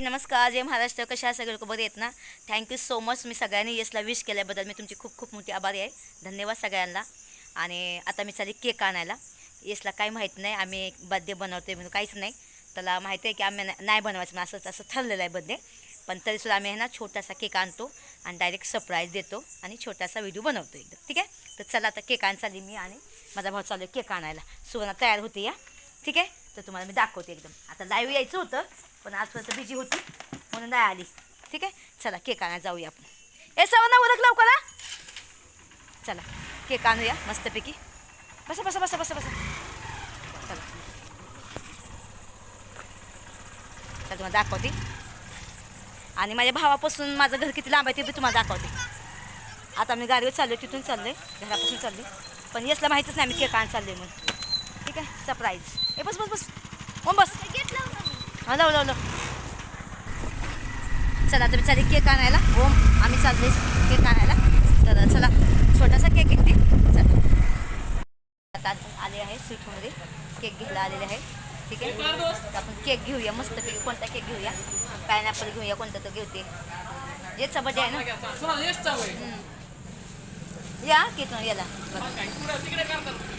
नमस्कार जय महाराष्ट्र. कशा सगळे? लोक बरे आहेत ना? थँक्यू सो मच मी सगळ्यांनी येसला विश केल्याबद्दल मी तुमची खूप खूप मोठी आभारी आहे. धन्यवाद सगळ्यांना. आणि आता मी चालली केक आणायला. येसला काही माहीत नाही. आम्ही बड्डे बनवतोय म्हणून काहीच नाही. त्याला माहिती आहे की आम्ही ना- नाही बनवायचं म्हणून असं असं ठरलेलं आहे बड्डे पण तरीसुद्धा आम्ही आहे ना छोटासा केक आणतो आणि डायरेक्ट सरप्राईज देतो आणि छोटासा व्हिडिओ बनवतो एकदम. ठीक आहे? तर चला आता केक आण चालली मी आणि माझा भाऊ चालू आहे केक आणायला. सुवर्णा तयार होते या. ठीक आहे? तर तुम्हाला मी दाखवते एकदम. आता लाईव्ह यायचं होतं. पण आजपर्यंत बिझी होती म्हणून नाही आली. ठीक आहे? चला केक आणा जाऊया आपण. ए सवना उरक लवकर चला केक आणूया मस्तपैकी. बसा बसा बसा बसा बसा. चला. चला तुम्हाला दाखवते. आणि माझ्या भावापासून माझं घर किती लांब आहे ते तुम्हाला दाखवते. आता मी गाडीवर चाललो तिथून चाललोय घरापासून चालले पण यसला माहीतच नाही मी केक आण चाललोय म्हणून. ठीक आहे? सरप्राईज ए बस बस बस. ओम बस? हा लाव लाव चला तुम्ही चालेल केक आणायला. ओम आम्ही चाललोय केक आणायला. तर चला छोटासा केक आहे ते. चला. आता आले आहे स्वीटमध्ये. केक घ्यायला आलेले आहे. ठीक आहे? तर आपण केक घेऊया मस्तपैकी कोणता केक घेऊया? पायनॅपल घेऊया कोणता तो घेते. जेचा बड्डे आहे ना? या किती याला.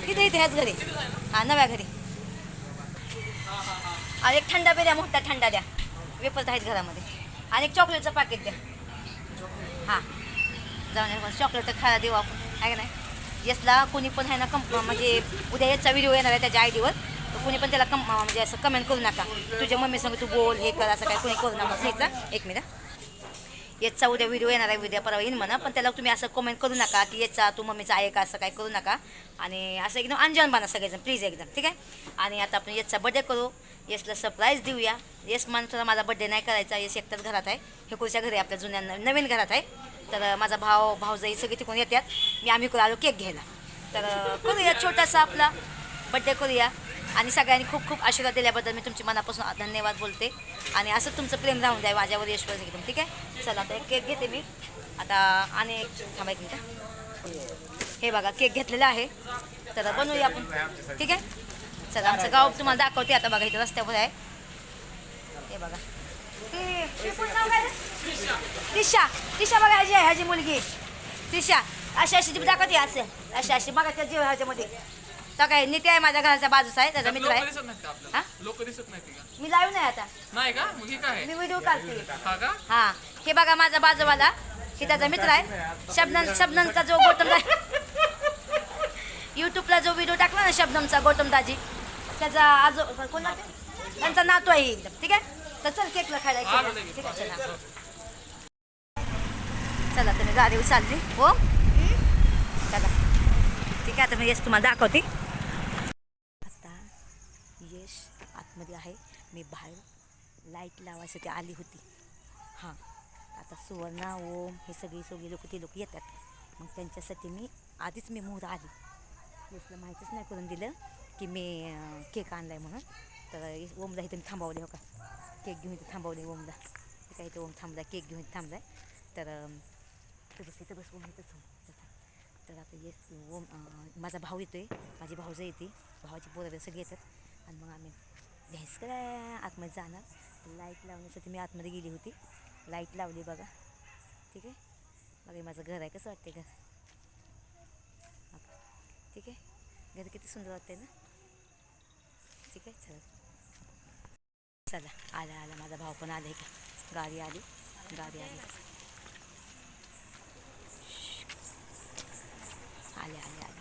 इथे इथे ह्याच घरी. हा नव्या घरी. आणि एक थंडा बी द्या मोठा थंडा द्या. वेपत आहेत घरामध्ये. आणि एक चॉकलेटचं पाकिट द्या. हां. जाऊन चॉकलेट तर खायला देऊ आपण. आहे का नाही? यसला कोणी पण आहे ना कंप म्हणजे उद्या याचा व्हिडिओ येणार आहे त्याच्या आय डीवर तर कोणी पण त्याला कम म्हणजे असं कमेंट करू नका. तुझ्या मम्मी सांग तू बोल हे कर असं काय कोणी करू नका. प्लीज एक मिनिट याचा उद्या व्हिडिओ येणार आहे उद्या परवा येईन म्हणा. पण त्याला तुम्ही असं कमेंट करू नका की याचा तू मम्मीचा आहे का असं काय करू नका. आणि असं एकदम अंजन बना सगळेजण प्लीज एकदम ठीक आहे? आणि आता आपण याचा बड्डे करू. येसला सरप्राईज देऊया. यस तुला माझा बड्डे नाही करायचा. येस एकटाच घरात आहे. हे कुठच्या घरी आहे, आपल्या जुन्या नवीन घरात आहे. तर माझा भाव भाऊजाई सगळे तिकडून येतात. मी आम्ही करू आलो केक घ्यायला. तर करूया छोटासा आपला. बड्डे करूया. आणि सगळ्यांनी खूप खूप आशीर्वाद दिल्याबद्दल मी तुमची मनापासून धन्यवाद बोलते. आणि असं तुमचं प्रेम राहून द्या माझ्यावर यशवर एकदम ठीक आहे? चला आता एक केक घेते मी. आता आणि एक थांबा एक मिनटं. हे बघा केक घेतलेला आहे. तर बनवूया आपण. ठीक आहे? चला आमचं गाव तुम्हाला दाखवते. आता बघा इथं रस्त्यावर आहे. हे बघा. तिशा तिशा बघा ह्याची आहे? ह्याची मुलगी. तिशा अशी अशी दाखवते असं. अशी अशी. बघा त्या जीव ह्याच्यामध्ये. तर काय नित्य आहे माझ्या घराच्या बाजूचा आहे? त्याचा मित्र लोक आहे. दिसत नाहीत का हा? आपल्याला लोक दिसत नाहीत का? मी लाईव्ह नाही आता. नाही का? मग हे काय आहे? मी व्हिडिओ काढते. हा का? हा. हे बघा माझा बाजूवाला. हे त्याचा मित्र आहे. शबनम शबनमचा जो गौतम युट्यूबला जो व्हिडिओ टाकला ना शबनमचा गौतम दाजी. त्याचा आजो कोणता ते? त्यांचा नातू आहे एकदम. ठीक आहे? तर चल केकला खायला. ठीक आहे चला. चला तुम्ही गाडीवर चालली हो? चला. ठीक आहे आता मी यश तुम्हाला दाखवते आता यश आतमध्ये आहे. मी बाहेर लाइट लावायसाठी आली होती. हां. आता सुवर्णा ओम हे सगळी सगळी लोक ते लोक येतात. मग त्यांच्यासाठी मी आधीच मी मोहर आली. दुसरं माहितीच नाही करून दिलं की मी केक आणला आहे म्हणून. तर ओमला इथं मी थांबवले हो का? केक घेऊन इथे थांबवले ओमला. काय इथे ओम थांबला केक घेऊन इथे थांबला आहे तर इथं बस इथं बस ओम इथंच तर आता येस ओम माझा भाऊ येतो आहे माझी भाऊजं येते. भावाची पोरं सगळी येतात. आणि मग आम्ही घ्यायच काय आतमध्ये जाणार. लाइट लावण्यासाठी मी आतमध्ये गेली होती. लाइट लावली बघा. ठीक आहे? बघा माझं घर आहे. कसं वाटते घर? ठीक आहे? घर किती सुंदर वाटते ना? ठीक आहे? चला. चला. आला आला. माझा भाऊ पण आला का गाडी आली. गाडी आली. आले आले आले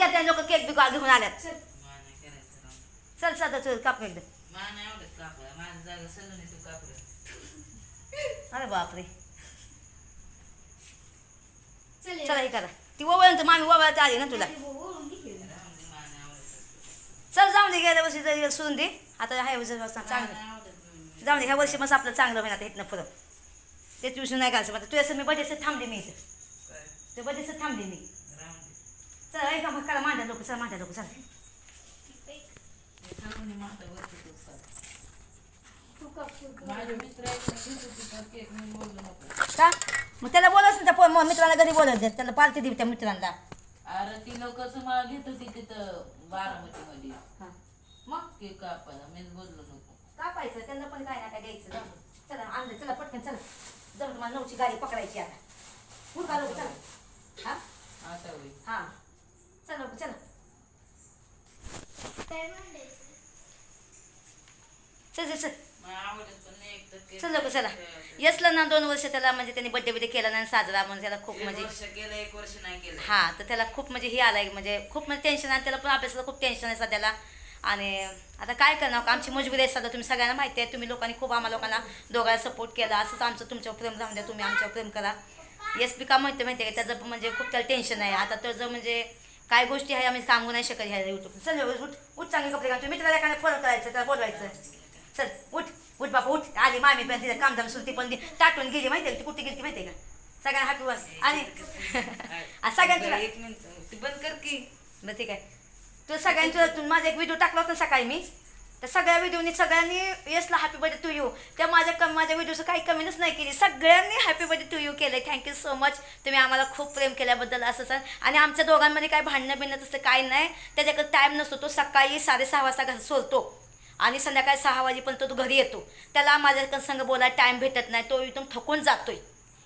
घ्या त्या लोक केक बी घेऊन आल्यात? चल. साधा चल काप एकदा मला नाही आवडत कापड. माझं जागा सलून तू कापड. अरे बापरे. चल चला हे करा. ती ओवळून तर मामी ओवळायला आली ना तुला. चल जाऊन दे गेल्या वर्षी तरी सोडून दे. आता ह्या वर्षी चांगलं. जाऊन दे ह्या वर्षी मग आपलं चांगलं होईल आता इथनं पुढं. ते ट्युशन नाही घालचं तुझ्या मी बजेटचं थांबले मी इथं. काय? ते बजेटचं थांबले मी. चला मग करा लोक चला लोक चला. मी मी का? मग त्याला बोलायचं ना मग मित्राला घरी बोलायचं त्याला पार्टी देऊ त्या मित्रांना अरे ती लोक मला घेत होती तिथं बारामती मध्ये हां. मग? केक कापायला मीच बोललो नको कापायचं त्यांना पण काय ना काय द्यायचं. चला आणलं चला पटकन चला. जाऊ तुम्हाला नऊची गाडी पकडायची आता. लोक चला. हा? आता होईल. हा. चला चला. चल चल चल. तर लोक यसला ना दोन वर्ष त्याला म्हणजे त्यांनी बड्डे बिड्डे केला नाही साजरा म्हणून त्याला खूप म्हणजे वर्ष केलं एक वर्ष नाही केलं. हा तर त्याला खूप म्हणजे हे आलंय म्हणजे खूप म्हणजे टेन्शन आहे त्याला पण अभ्यासाचं खूप टेन्शन आहे सध्याला. आणि आता काय करणार आमची मजबुरी आहे सध्या तुम्ही सगळ्यांना माहिती आहे तुम्ही लोकांनी खूप आम्हाला लोकांना दोघांना सपोर्ट केला असंच आमचं तुमच्यावर प्रेम राहून द्या तुम्ही आमच्यावर प्रेम करा. येस बी का माहिती माहिती आहे त्याचं म्हणजे खूप त्याला टेन्शन आहे. आता त्याचं म्हणजे काय गोष्टी आहे आम्ही सांगू नाही शकत ह्या युट्यूब चल उठ उठ चांगले कपडे घाल तुम्ही मित्राला एखाद्या फोन करायचं त्याला बोलवायचं चल उठ उठ बापा उठ. आली मामी पण तिचं कामधाम सुरती पण टाटून गेली माहिती आहे का? ती कुठे गेली माहिती आहे का? सगळ्यांना हॅपी वास आणि सगळ्यांना तुला एक मिनिट. ती बंद कर की. बरं ठीक आहे. तू सगळ्यांचं माझा एक व्हिडिओ टाकला होता सकाळी मी. तर सगळ्या व्हिडिओनी सगळ्यांनी येसला हॅपी बर्थडे टू यू त्या माझ्या कम माझ्या व्हिडिओचं काही कमीच नाही केली. सगळ्यांनी हॅपी बर्थडे टू यू केलं थँक्यू सो मच तुम्ही आम्हाला खूप प्रेम केल्याबद्दल असं सर. आणि आमच्या दोघांमध्ये काय भांडणं बिणणं तसं काही नाही. त्याच्याकडे टाईम नसतो. तो सकाळी साडेसहा वाजता घर सोडतो. आणि संध्याकाळी सहा वाजेपर्यंत तो घरी येतो. त्याला माझ्याकडे संग बोलायला टाईम भेटत नाही. तो इथून थकून जातोय.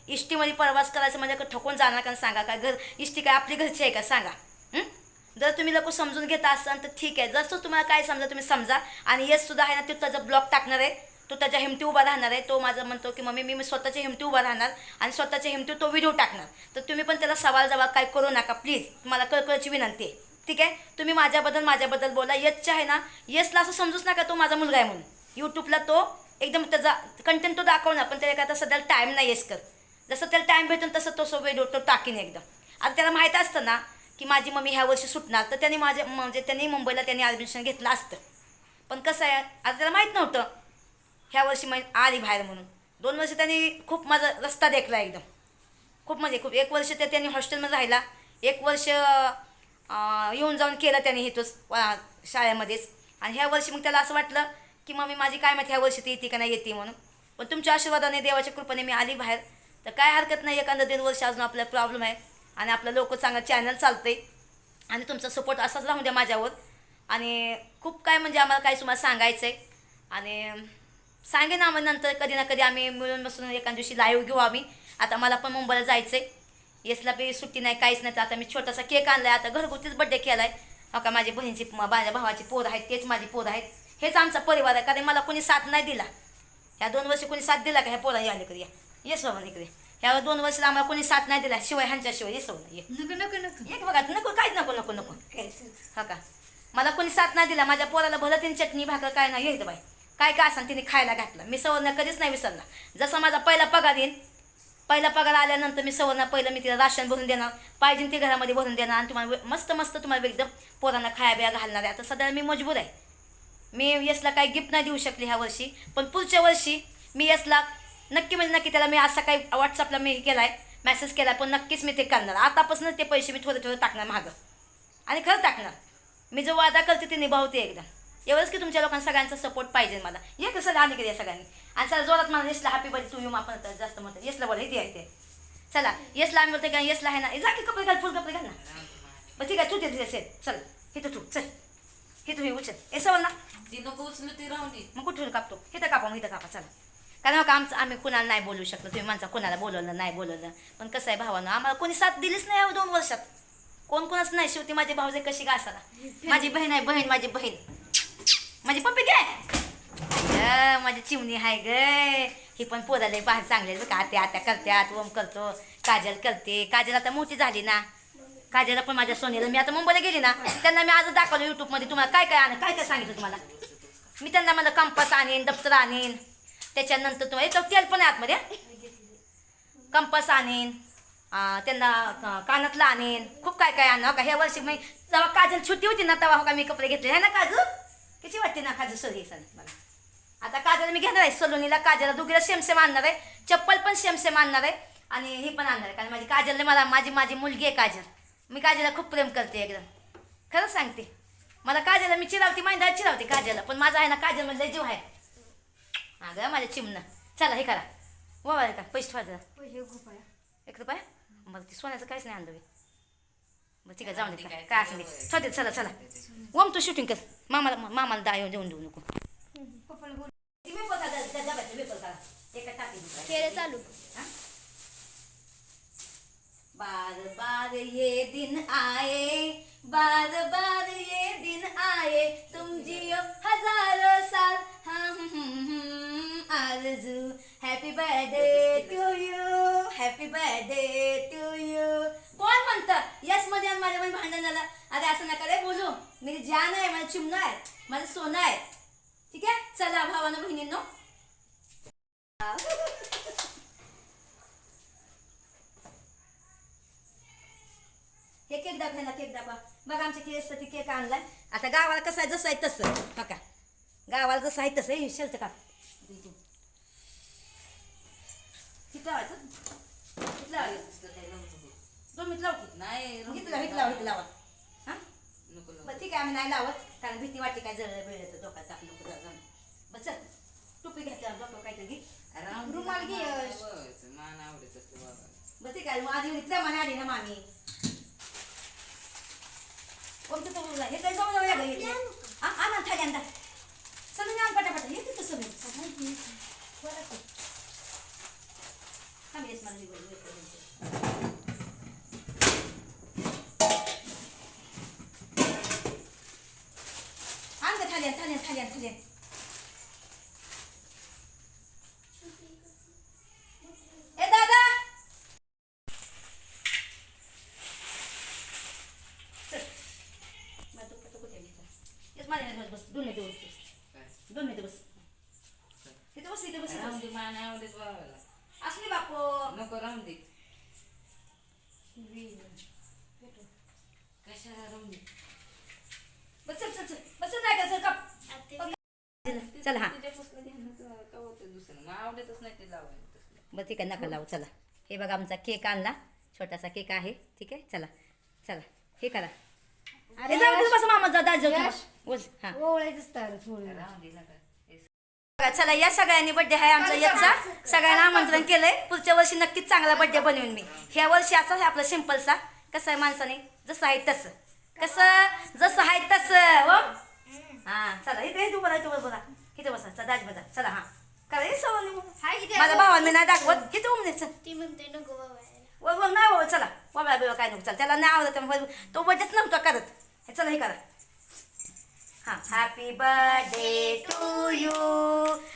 इष्टीमध्ये प्रवास करायचं माझ्याकडे थकून जाणार का? सांगा. काय घर इष्टी काय आपली घरची आहे का? सांगा. जर तुम्ही लोक समजून घेता असाल तर ठीक आहे. जसं तुम्हाला काय समजा तुम्ही समजा. आणि हे सुद्धा आहे ना तो त्याचा ब्लॉग टाकणार आहे. तो त्याच्या हिमती उभा राहणार आहे. तो माझं म्हणतो की मम्मी मी मी स्वतःच्या हिमती उभा राहणार आणि स्वतःच्या हिमती तो व्हिडिओ टाकणार. तर तुम्ही पण त्याला सवाल जवाब काय करू नका. प्लीज मला कळकळची विनंती आहे. ठीक आहे? तुम्ही माझ्याबद्दल माझ्याबद्दल बोला. यशच्या आहे ना? यशला असं समजूच नका. तो माझा मुलगा आहे म्हणून. यूट्यूबला तो एकदम त्याचा कंटेंट तो दाखवणार. पण त्याला काय आता सध्या टाईम नाही येस कर जसं त्याला टाईम भेटून तसं तो सो व्हिडिओ तो टाकीन एकदम. आता त्याला माहीत असतं ना की माझी मम्मी ह्या वर्षी सुटणार. तर त्यांनी माझ्या म्हणजे त्यांनी मुंबईला त्यांनी ॲडमिशन घेतलं असतं. पण कसं आहे आता त्याला माहीत नव्हतं. ह्या वर्षी मग आली बाहेर म्हणून. दोन वर्ष त्यांनी खूप माझा रस्ता देखला एकदम. खूप म्हणजे खूप. एक वर्ष ते त्यांनी हॉस्टेलमध्ये राहिला. एक वर्ष येऊन जाऊन केलं त्याने इथंच शाळेमध्येच. आणि ह्या वर्षी मग त्याला असं वाटलं की मम्मी माझी काय माहिती ह्या वर्षी ती येते का नाही येते म्हणून. पण तुमच्या आशीर्वादाने देवाच्या कृपेने मी आली बाहेर. तर काय हरकत नाही एखादं दीड वर्ष अजून आपला प्रॉब्लेम आहे. आणि आपलं लोक चांगलं चॅनल चालते आणि तुमचा सपोर्ट असाच राहून द्या माझ्यावर. आणि खूप काय म्हणजे आम्हाला काय तुम्हाला सांगायचं आहे आणि सांगेन आम्हाला नंतर कधी ना कधी आम्ही मिळून बसून एका दिवशी लाईव्ह घेऊ आम्ही. आता मला पण मुंबईला जायचं आहे येसला बी सुट्टी नाही काहीच नाही. तर आता मी छोटासा केक आणला आहे आता घरगुतीच बड्डे केला आहे हो का माझी बहिणीची माझ्या भावाची पोर आहेत तेच माझी पोर आहेत. हेच आमचा परिवार आहे. कारण मला कोणी साथ नाही दिला. ह्या दोन वर्षी कोणी साथ दिला का? ह्या पोरांनी आले या येस बाबा इकडे. ह्या दोन वर्षाला आम्हाला कोणी साथ नाही दिला. शिवाय ह्यांच्याशिवाय येस बाबा ये नको नको नको. एक बघा नको काहीच नको नको नको. हा का? मला कोणी साथ नाही दिला. माझ्या पोराला भलं तिने चटणी भाकर काय नाही. येत बाई. काय काय असं तिने खायला घातलं? मी सवर्ण कधीच नाही विसरला जसा माझा पहिला पगार येईल पहिला पगार आल्यानंतर मी सवर्ण पहिलं मी तिला राशन भरून देणार. पाहिजे ते घरामध्ये भरून देणार आणि तुम्हाला मस्त मस्त तुम्हाला एकदम पोरांना खाया बिया घालणार आहे. आता सध्या मी मजबूर आहे. मी यशला काही गिफ्ट नाही देऊ शकले ह्या वर्षी. पण पुढच्या वर्षी मी यशला नक्की म्हणजे नक्की त्याला मी असा काही व्हॉट्सअपला मी केला आहे मेसेज केला पण नक्कीच मी ते करणार. आतापासूनच ते पैसे मी थोडे थोडे टाकणार मागं. आणि खरं टाकणार. मी जो वादा करते ते निभावते एकदम एवढंच की तुमच्या लोकांना सगळ्यांचा सपोर्ट पाहिजे मला. ये कसं आली कधी या सगळ्यांनी. आणि चला जोरात मला येसला हॅपी बर्थडे टू यू आपण जास्त म्हणतात येसला बोला इथे आहे ते चला येसला आम्ही बोलतो का येसला आहे ना. जा की कपडे घाल फुल कपडे घाल ना. बरं ठीक आहे तू तिथे चल चल. हे तू चल. हे तू हे उचल. हे सवल ना. ती नको उचलू ती राहून मग कुठून कापतो? इथं कापा मग इथं कापा चला. कारण मग आमचं आम्ही कुणाला नाही बोलू शकलो. तुम्ही माणसा कुणाला बोलवलं नाही बोलवलं. पण कसं आहे भावानं आम्हाला कोणी साथ दिलीच नाही हो दोन वर्षात. कोण कोणच नाही शेवटी माझे भाऊजे कशी घासाला माझी बहीण आहे बहीण माझी बहीण. माझी पप्पी काय? माझी चिमणी आहे ग. ही पण पोराले बाहेर चांगले का आत्या आत्या करत्यात ओम करतो काजल करते. काजल आता मोठी झाली ना. काजलला पण माझ्या सोनीला मी आता मुंबईला गेली ना त्यांना मी आज दाखवलं युट्यूबमध्ये तुम्हाला काय काय आण काय काय सांगितलं तुम्हाला? मी त्यांना मला कंपास आणीन दप्तर आणीन. त्याच्यानंतर तुम्हाला याच्यावर तेल पण आतमध्ये. कंपस आणीन त्यांना कानातला कानातलं खूप काय काय आणा हो का? ह्या वर्षी मी जेव्हा काजल छुट्टी होती ना तेव्हा हो का मी कपडे घेतले. आहे ना काजू? किती वाटते ना काजू सॉरी सर मला आता काजल मी घेणार आहे सलोनीला. काजलला दुगीला सेम सेम आणणार आहे. चप्पल पण सेम सेम आणणार आहे. आणि हे पण आणणार आहे. कारण माझी काजलने मला माझी माझी मुलगी आहे काजल. मी काजलला खूप प्रेम करते एकदम. खरंच सांगते. मला काजलला मी चिरावते माहिती चिरावते काजलला. पण माझा आहे ना काजल म्हणजे जीव आहे. अगं माझ्या चिमणं. चला हे करा. वा का पैसे ठेवा एक रुपया. बरं ते सोन्याचं काहीच नाही आणलं. बरं ठीक आहे जाऊन दे काय असं ठेवते चला चला. ओम तू शूटिंग कर. मामाला मामाला दा येऊन देऊन देऊ नको. चालू. बार बार ये दिन आए बार बार ये दिन आए तुम जियो हजारों साल. हम हम हम आरज़ू happy birthday to you happy birthday to you कोण म्हणतं? यसमध्ये आणि माझ्या मध्ये भांडण झालं. अरे असं नका रे बोलू. मी जान आहे माझं चिमणं आहे माझं सोनं आहे. ठीक आहे? चला भावानं बहिणींनो. हे केक दाखवा ना केक दाखवा. बघा आमच्या केससाठी केक आणलाय. आता गावाला कसं आहे जसं आहे तसं. बघा. गावाला जसं आहे तसं हे शेलतं का किती लावायचं? किती लावायचं दोन मिनिट लाव की नाही. किती लाव किती लाव लावा. हां? नको. बरं ठीक आहे आम्ही नाही लावत. कारण भीती वाटते काय जळलं बिळलं तर डोक्यात टाकलं नको जाऊन. बरं चल. टोपी घ्या डोकं काहीतरी घे. रुमाल ना, घे, आवडत असते बाबा. बरं ठीक आहे मग आधी इथल्या माने आली ना मामी. कोणतं तो हे काय जाऊ इथे हा आणा थाली आणता. सगळं आण पटापट. हे तिथं सगळं. थांब येस मला मी बोलू, एक मिनिट. आण गं थाली आण थाली आण थाली आण थाली आण ए दादा चल. मला तो पटकन कुठे आहे? येस माझ्या ह्याच्यावर बस दोन मिनिटं बस मिनिटं बस तिथं बस असली बापू. नको राहून दे. कशाला राहून दे? बस चल चल चल. बस चल नाही का चल कप. चल हा. तुझ्यापासून घेणं का होतं दुसरं? मला आवडतच नाही ते बरं ठीक आहे नका लावू चला. हे बघा आमचा केक आणला. छोटासा केक आहे ठीक आहे? चला चला. हे करा. हे जाऊ दे बस मामा जा दाजो हा. ओळायचंच तर थोडं. राहून दे चला या सगळ्यांनी बर्थडे आहे आमचा याचा. सगळ्यांना आमंत्रण केलंय. पुढच्या वर्षी नक्कीच चांगला बर्थडे बनवेन मी. ह्या वर्षी असा आहे आपला सिम्पलसा कसं आहे माणसाने? जसं आहे तसं. कसं? जसं आहे तसं. हो? हा चला इथे तू बघा तू बघा इथे बसा चला दाज बघा चला हा. करा हे सवय माझ्या भावाने नाही दाखवत. किती उमने चल. नाही बाबा चला. बाबा बिबा काय नको चला. त्याला नाही आवडत तो बर्थडेच नव्हता करत. हे चला हे करा. हा happy birthday to you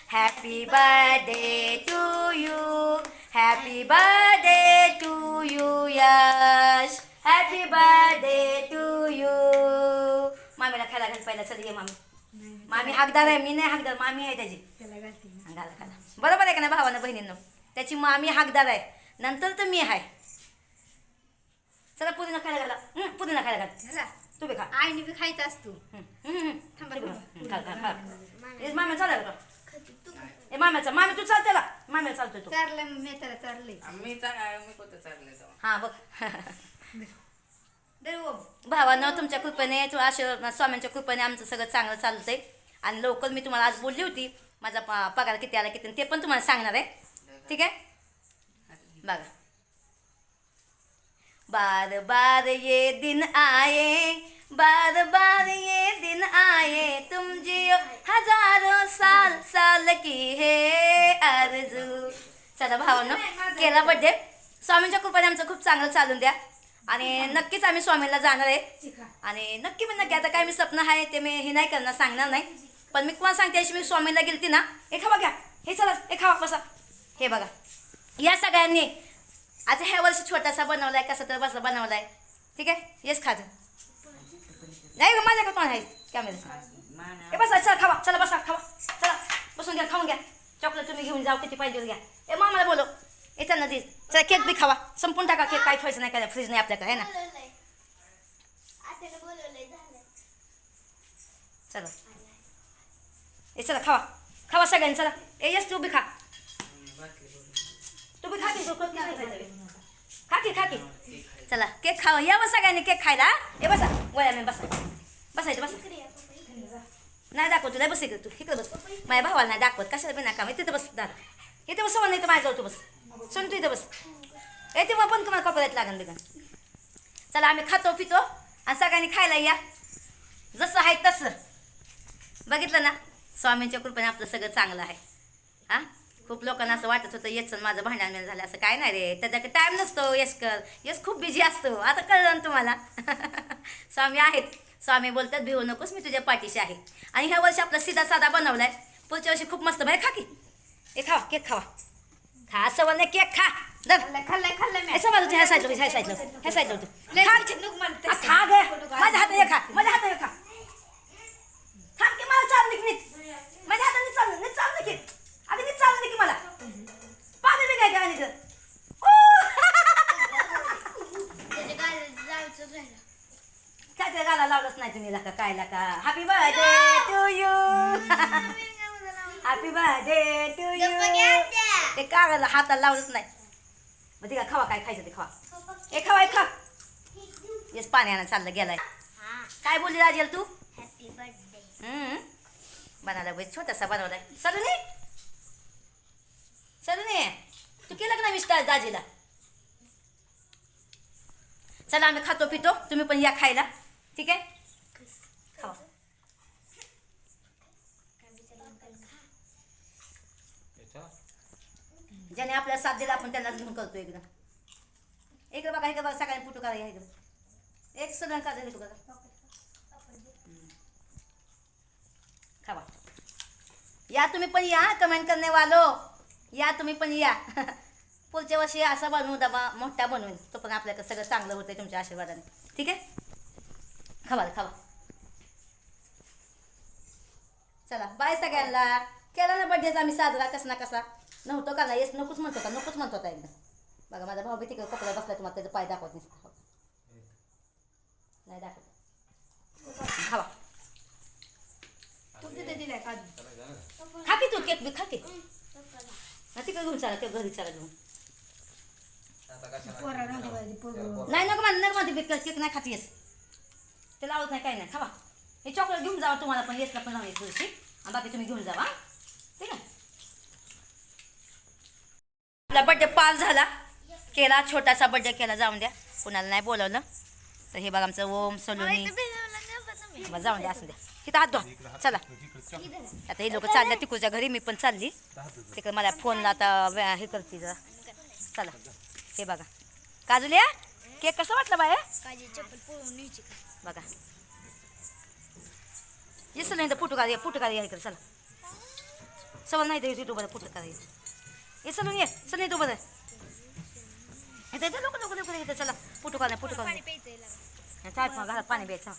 happy birthday to you happy birthday to you Yash happy birthday to you मामीला खायला घाल पहिला चल ये मामी मामी हाकदार आहे मी नाही हाकदार मामी आहे त्याची घाला घाला बरोबर आहे का नाही भावानं बहिणींनो त्याची मामी हाकदार आहे नंतर तर मी आहे चला पुदिना खायला घाला पुदिना खायला घाल तू बी खा. आईने बी खायचं असतो. हं, हं, हं. हं. ए, माम्या चालेल का? तू. ए माम्याचा मामी तू चाल त्याला. माम्या चालतोय तू. चारलंय मी त्याला चारलंय मी चांगला मी कोणतं चाललंय तेव्हा. हा बघ. ओम भावानं तुमच्या कृपेने स्वामींच्या आमचं सगळं चांगलं चालतंय. आणि लवकर मी तुम्हाला आज बोलली होती. माझा प- पगार किती आला किती ते पण तुम्हाला सांगणार आहे. ठीक आहे? बघा. बार बार ये दिन आए बार बार ये दिन आए तुम जियो हजारों साल साल की है आरजू चला भावानं केला बड्डे स्वामींच्या कृपाने आमचं खूप चांगलं चालून द्या. आणि नक्कीच आम्ही स्वामींना जाणार आहे. आणि नक्की मी नक्की आता काय मी स्वप्न आहे ते मी हे नाही करणार सांगणार नाही. पण मी तुम्हाला सांगते अशी मी स्वामींना गेलती ना हे खावा घ्या हे चला हे खावा बसा हे बघा या सगळ्यांनी आता ह्या वर्षी छोटासा बनवलाय कसा तर बसला बनवलाय. ठीक आहे? येस खाज. नाही ग माझ्याकडे कोण आहे? कॅमेरा. मान ए बसा चला खावा चला बसा खावा. चला बसून घ्या खाऊन घ्या. चॉकलेट तुम्ही घेऊन जाऊ किती पाहिजे घ्या. ए मामाला बोलो येताना दे चला केक बी खावा. संपून टाका केक काय ठेवायचं नाही काय फ्रीज नाही आपल्याकडे आहे ना? चला. ए चला खावा. खावा सगळ्यांनी चला. ए येस तू बी खा. तू बी खा की तू कोण नाही खायचं? खा की खा की. चला केक खावा. या बस सगळ्यांनी केक खायला. हा? ए बसा वयाने बसा. बसायचं बसा. नाही दाखवत तुला बस इकडे तू. इकडे बस. माझ्या भावाला नाही दाखवत. कशाला बी नका तिथं बस दादा इथे बस नाही तर माझ्या तू बस. सोन तू इथं बस. ए तेव्हा पण तुम्हाला कपड्यात लागन बिगन चला आम्ही खातो पितो. आणि सगळ्यांनी खायला या. जसं आहे तसं. बघितलं ना? स्वामींच्या कृपेने आपलं सगळं चांगलं आहे. हा? खूप लोकांना असं वाटत होतं येस माझं भांडण झालं. असं काय नाही रे त्याच्याकडे टाईम नसतो. यशकर यश खूप बिझी असतो. आता कळलं ना तुम्हाला. स्वामी आहेत. स्वामी बोलतात भिवू नकोस मी तुझ्या पाठीशी आहे. आणि ह्या वर्षी आपला सीधा साधा बनवलाय. पुढच्या वर्षी खूप मस्त. बाहेर खा की. हे खावा केक खावा. खा असं नाही केक खा. दर खाल्लंय खाल्लंय खाल्लंय मी. ह्या साईडला ह्या साईडला ह्या खा. खा ग. माझ्या हाताने खा. माझ्या बी काय ते गाला लावलंच नाही तुम्ही लका काय लका? Happy birthday to you happy birthday to you ते कागद हाताला लावलंच नाही? मग ते का खावा काय खायचं ते खावा. ए खावा खा. येस पाण्यानं चाललं गेलाय. काय बोलली राजेल तू? हॅपी बर्थडे हम्म. बनवला बाई छोटासा बनवलाय. सलुनी? सलुनी? तू केलं का नाही विस्तार दाजीला? चला आम्ही खातो पितो. तुम्ही पण या खायला. ठीक आहे? खावा. ज्याने आपल्याला साथ दिला आपण त्यांना घेऊन करतो एकदा इकडे बघा इकडे बघा सकाळी फोटो काढा इकडे. एक सगळं काढा इकडे बघा. खावा. या तुम्ही पण या कमेंट करणे वालो या तुम्ही पण या. पुढच्या वर्षी असा बनवू डबा मोठा बनवून. तो पण आपल्याकडे सगळं चांगलं होतं तुमच्या आशीर्वादाने. ठीक आहे? खावा खावा. चला बाय सगळ्यांना. केला ना बड्डेचा आम्ही साजरा कसा ना कसा नव्हतो का ना येस नकोच म्हणतो का? नकोच म्हणतो होता एकदम बघा माझा भाऊ बी तिकडे कपडा बसला तुम्हाला त्याचं पाय दाखवत नसतं नाही दाखवत. खावा. तू तिथे दिलाय काढून खा की तू केक बी खा की. ना तिकडे घेऊन चाला घरी चाला घेऊन. पोरा राहते बाई, पोरं. नाही नको मला नको माझी केक नाही खाती येस. ते लावत नाही काही नाही खावा. हे चॉकलेट घेऊन जावा तुम्हाला पण येसला पण लावून दिवशी आणि बाकी तुम्ही घेऊन जावा. ठीक आहे? आपला बड्डे पार झाला. केला छोटासा बड्डे केला जाऊन द्या. कुणाला नाही बोलवलं. तर हे बघा आमचं ओम सलोनी जाऊन द्या असू द्या. तिथं हात धुवा. चला. आता हे लोक चालल्या तिकडच्या घरी मी पण चालली. तिकडे मला फोनला आता हे करते जरा. चला. हे बघा. काजूल्या केक कसं वाटलं बाय बघा. दिसलं नाही तर फोटो ये फोटो काढ इकडे. चला. सवल नाही तर युट्यूबला फोटो काढायचं ये चलून ये चल नाही तू बरं इथं इथं लोक लोक लोक इथं. चला. पुटू का नाही काढा. चार मग घरात पाणी प्यायचं.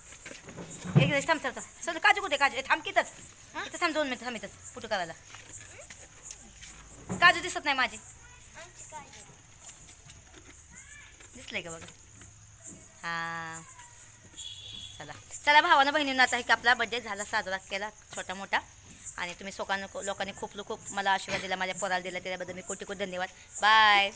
एक दिवस थांब थांब थांब. चल काजू कुठे काजू ए, थांब कितच. इथं थांब दोन मिनिट थांब इथंच फोटो काढायला. काजू दिसत नाही माझी. दिसलंय का बघा? हा. चला. चला भावानं बहिणींना आता एक आपला बड्डे झाला साजरा केला छोटा मोठा. आणि तुम्ही लोकांना लोकांनी खूप खूप मला आशीर्वाद दिला माझ्या पोराला दिला त्याच्याबद्दल मी कोटी कोटी धन्यवाद. बाय